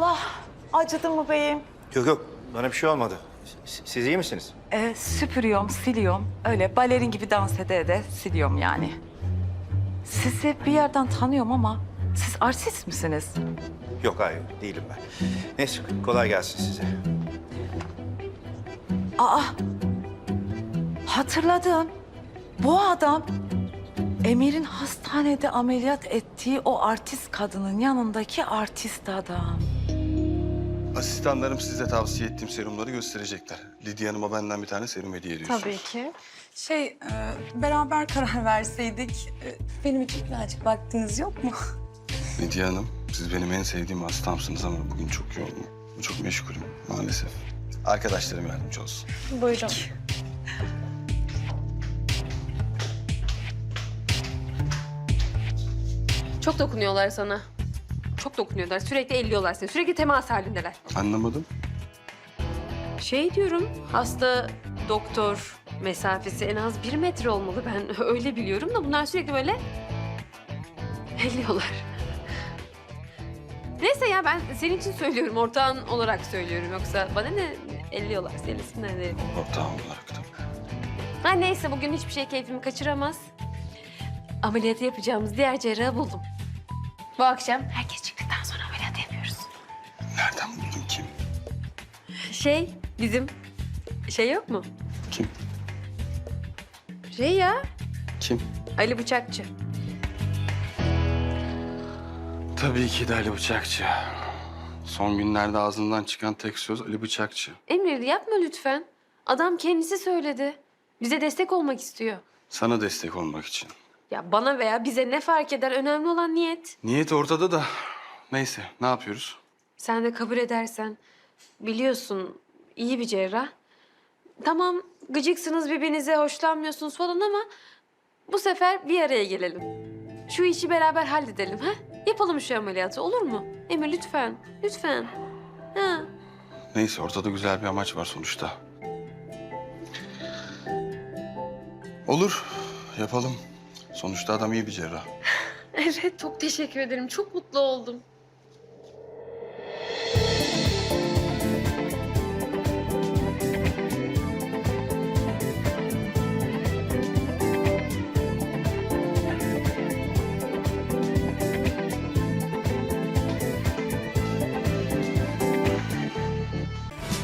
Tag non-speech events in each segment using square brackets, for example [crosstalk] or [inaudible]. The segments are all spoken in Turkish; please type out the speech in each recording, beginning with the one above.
Allah. Acıdı mı beyim? Yok yok bana bir şey olmadı. S- Siz iyi misiniz? Ee, süpürüyorum, siliyorum. Öyle balerin gibi dans ede ede siliyorum yani. Sizi bir yerden tanıyorum ama siz artist misiniz? Yok hayır değilim ben. Neyse kolay gelsin size. Aa, hatırladım. Bu adam Emir'in hastanede ameliyat ettiği o artist kadının yanındaki artist adam. Asistanlarım size tavsiye ettiğim serumları gösterecekler. Lidya Hanım'a benden bir tane serum hediye ediyorsunuz. Tabii ki. Şey, e, beraber karar verseydik. e, benim için birazcık vaktiniz yok mu? [laughs] Lidya Hanım, siz benim en sevdiğim hastamsınız ama bugün çok yoğunum. Çok meşgulüm maalesef. Arkadaşlarım yardımcı olsun. Buyurun. Çok dokunuyorlar sana. Çok dokunuyorlar. Sürekli elliyorlar seni. Sürekli temas halindeler. Anlamadım. Şey diyorum, hasta doktor mesafesi en az bir metre olmalı. Ben [laughs] öyle biliyorum da bunlar sürekli böyle elliyorlar. Neyse ya ben senin için söylüyorum, ortağın olarak söylüyorum. Yoksa bana ne elliyorlar, selisinler derim. Ortağım olarak da. Ha neyse bugün hiçbir şey keyfimi kaçıramaz. Ameliyatı yapacağımız diğer cerrahı buldum. Bu akşam herkes çıktıktan sonra ameliyat yapıyoruz. Nereden buldun kim? Şey bizim şey yok mu? Kim? Şey ya Kim? Ali Bıçakçı. Tabii ki de Ali Bıçakçı. Son günlerde ağzından çıkan tek söz Ali Bıçakçı. Emir yapma lütfen. Adam kendisi söyledi. Bize destek olmak istiyor. Sana destek olmak için. Ya bana veya bize ne fark eder? Önemli olan niyet. Niyet ortada da. Neyse, ne yapıyoruz? Sen de kabul edersen. Biliyorsun iyi bir cerrah. Tamam gıcıksınız birbirinize hoşlanmıyorsunuz falan ama bu sefer bir araya gelelim. Şu işi beraber halledelim ha? Yapalım şu ameliyatı olur mu? Emir lütfen, lütfen. Ha. Neyse, ortada güzel bir amaç var sonuçta. Olur, yapalım. Sonuçta adam iyi bir cerrah. [laughs] Evet çok teşekkür ederim. Çok mutlu oldum.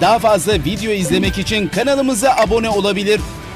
Daha fazla video izlemek için kanalımıza abone olabilir.